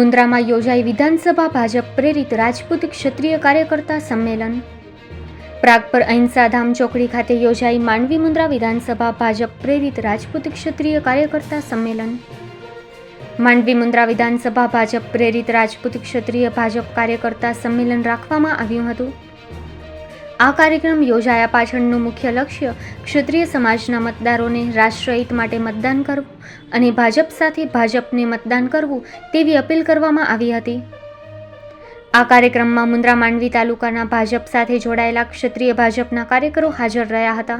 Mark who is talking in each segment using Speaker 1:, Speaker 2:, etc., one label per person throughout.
Speaker 1: મુન્દ્રામાં યોજાઈ વિધાનસભા ભાજપ પ્રેરિત રાજપૂત ક્ષત્રિય કાર્યકર્તા સંમેલન. પ્રાગપર અહિંસાધામ ચોકડી ખાતે યોજાઈ માંડવી મુન્દ્રા વિધાનસભા ભાજપ પ્રેરિત રાજપૂત ક્ષત્રિય કાર્યકર્તા સંમેલન. માંડવી મુન્દ્રા વિધાનસભા ભાજપ પ્રેરિત રાજપૂત ક્ષત્રિય ભાજપ કાર્યકર્તા સંમેલન રાખવામાં આવ્યું હતું. આ કાર્યક્રમ યોજાયા પાછળનું મુખ્ય લક્ષ્ય ક્ષત્રિય સમાજના મતદારોને રાષ્ટ્રહિત માટે મતદાન કરવું અને ભાજપ સાથે ભાજપને મતદાન કરવું તેવી અપીલ કરવામાં આવી હતી. આ કાર્યક્રમમાં મુન્દ્રા માંડવી તાલુકાના ભાજપ સાથે જોડાયેલા ક્ષત્રિય ભાજપના કાર્યકરો હાજર રહ્યા હતા.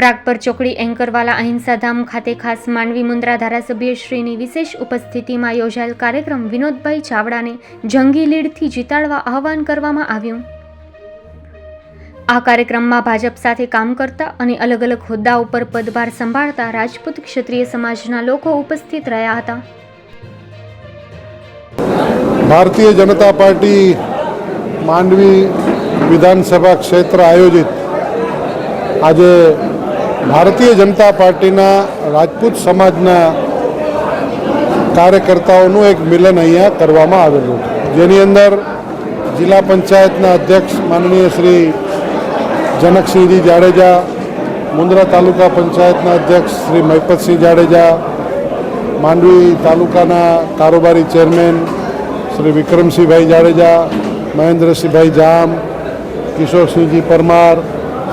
Speaker 1: પ્રાગપર ચોકડી એન્કરવાલા અહિંસાધામ ખાતે ખાસ માંડવી મુન્દ્રા ધારાસભ્યશ્રીની વિશેષ ઉપસ્થિતિમાં યોજાયેલ કાર્યક્રમ વિનોદભાઈ ચાવડાને જંગી લીડથી જીતાડવા આહવાન કરવામાં આવ્યું. આ કાર્યક્રમમાં ભાજપ સાથે કામ કરતા અને અલગ અલગ હોદ્દા ઉપર પદભાર સંભાળતા રાજપૂત ક્ષત્રિય સમાજના લોકો ઉપસ્થિત રહ્યા હતા.
Speaker 2: ભારતીય જનતા પાર્ટી માંડવી વિધાનસભા ક્ષેત્ર આયોજિત આજે ભારતીય જનતા પાર્ટીના રાજપૂત સમાજના કાર્યકર્તાઓનું એક મિલન અહીંયા કરવામાં આવેલું જેની અંદર જિલ્લા પંચાયતના અધ્યક્ષ માનનીય શ્રી જનકસિંહજી જાડેજા, મુન્દ્રા તાલુકા પંચાયતના અધ્યક્ષ શ્રી મહિપતસિંહ જાડેજા, માંડવી તાલુકાના કારોબારી ચેરમેન શ્રી વિક્રમસિંહભાઈ જાડેજા, મહેન્દ્રસિંહભાઈ જામ, કિશોરસિંહજી પરમાર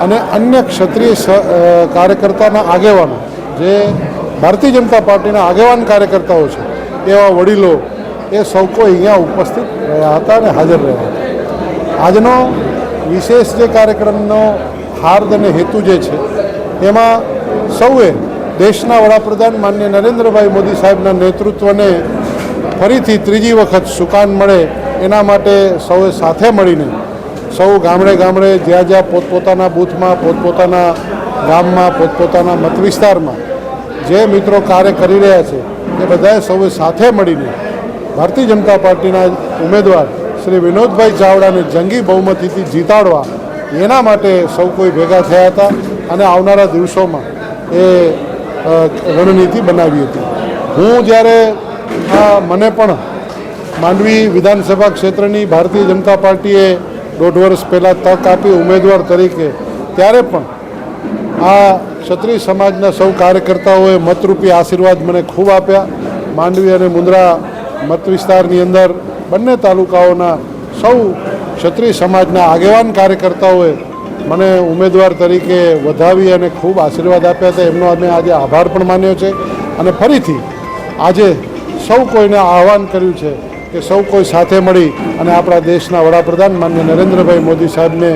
Speaker 2: અને અન્ય ક્ષત્રિય કાર્યકર્તાના આગેવાનો, જે ભારતીય જનતા પાર્ટીના આગેવાન કાર્યકર્તાઓ છે, એવા વડીલો એ સૌ કોઈ અહીંયા ઉપસ્થિત રહ્યા હતા અને હાજર રહ્યા હતા. આજનો વિશેષ જે કાર્યક્રમનો હાર્દ અને હેતુ જે છે, એમાં સૌએ દેશના વડાપ્રધાન માન્ય નરેન્દ્રભાઈ મોદી સાહેબના નેતૃત્વને ફરીથી ત્રીજી વખત સુકાન મળે એના માટે સૌએ સાથે મળીને સૌ ગામડે ગામડે જ્યાં જ્યાં પોતપોતાના બૂથમાં, પોતપોતાના ગામમાં, પોતપોતાના મત વિસ્તારમાં જે મિત્રો કાર્ય કરી રહ્યા છે, એ બધાએ સૌએ સાથે મળીને ભારતીય જનતા પાર્ટીના ઉમેદવાર શ્રી વિનોદભાઈ ચાવડાને જંગી બહુમતીથી જીતાડવા એના માટે સૌ કોઈ ભેગા થયા હતા અને આવનારા દિવસોમાં એ રણનીતિ બનાવી હતી. હું જ્યારે મને પણ માંડવી વિધાનસભા ક્ષેત્રની ભારતીય જનતા પાર્ટીએ દોઢ વર્ષ પહેલાં તક આપી ઉમેદવાર તરીકે, ત્યારે પણ આ ક્ષત્રિય સમાજના સૌ કાર્યકર્તાઓએ મતરૂપી આશીર્વાદ મને ખૂબ આપ્યા. માંડવી અને મુન્દ્રા મત વિસ્તારની અંદર બંને તાલુકાઓના સૌ ક્ષત્રિય સમાજના આગેવાન કાર્યકર્તાઓએ મને ઉમેદવાર તરીકે વધાવી અને ખૂબ આશીર્વાદ આપ્યા હતા. એમનો અમે આજે આભાર પણ માન્યો છે અને ફરીથી આજે સૌ કોઈને આહવાન કર્યું છે કે સૌ કોઈ સાથે મળી અને આપણા દેશના વડાપ્રધાન માન્ય નરેન્દ્રભાઈ મોદી સાહેબને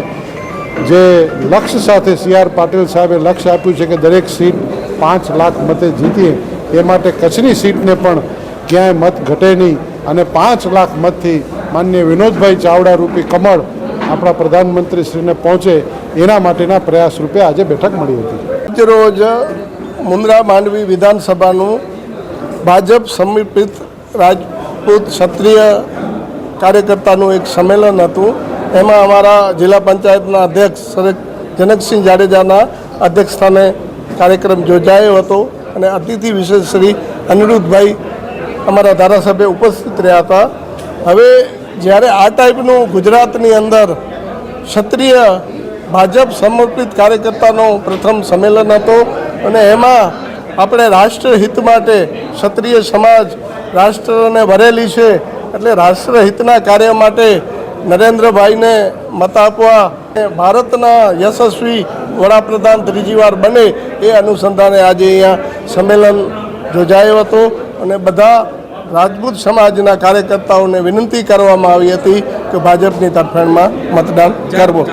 Speaker 2: જે લક્ષ્ય સાથે સી આર પાટીલ સાહેબે લક્ષ્ય આપ્યું છે કે દરેક સીટ પાંચ લાખ મતે જીતીએ, એ માટે કચ્છની સીટને પણ ક્યાંય મત ઘટે નહીં. અને પાંચ લાખ મતથી માન્ય વિનોદભાઈ ચાવડા રૂપી કમળ આપણા પ્રધાનમંત્રીશ્રીને પહોંચે એના માટેના પ્રયાસ રૂપે આજે બેઠક મળી હતી.
Speaker 3: રોજ મુન્દ્રા માંડવી વિધાનસભાનું ભાજપ સમર્પિત રાજપૂત ક્ષત્રિય કાર્યકર્તાનું એક સંમેલન હતું. એમાં અમારા જિલ્લા પંચાયતના અધ્યક્ષ જનકસિંહ જાડેજાના અધ્યક્ષસ્થાને કાર્યક્રમ યોજાયો હતો. અને અતિથિ વિશેષ શ્રી અનિરુદ્ધભાઈ અમારા ધારાસભ્ય ઉપસ્થિત રહ્યા હતા. હવે જ્યારે આ ટાઈપનું ગુજરાતની અંદર ક્ષત્રિય ભાજપ સમર્પિત કાર્યકર્તાનો પ્રથમ સંમેલન હતો અને એમાં આપણે રાષ્ટ્રહિત માટે ક્ષત્રિય સમાજ રાષ્ટ્રને ભરેલી છે એટલે રાષ્ટ્રહિતના કાર્ય માટે નરેન્દ્રભાઈને મત આપવા ભારતના યશસ્વી વડાપ્રધાન ત્રીજી વાર બને એ અનુસંધાને આજે અહીંયા સંમેલન યોજાયો હતો. અને બધા રાજપૂત સમાજના કાર્યકર્તાઓને વિનંતી કરવામાં આવી હતી કે ભાજપની તરફેણમાં મતદાન કરવો.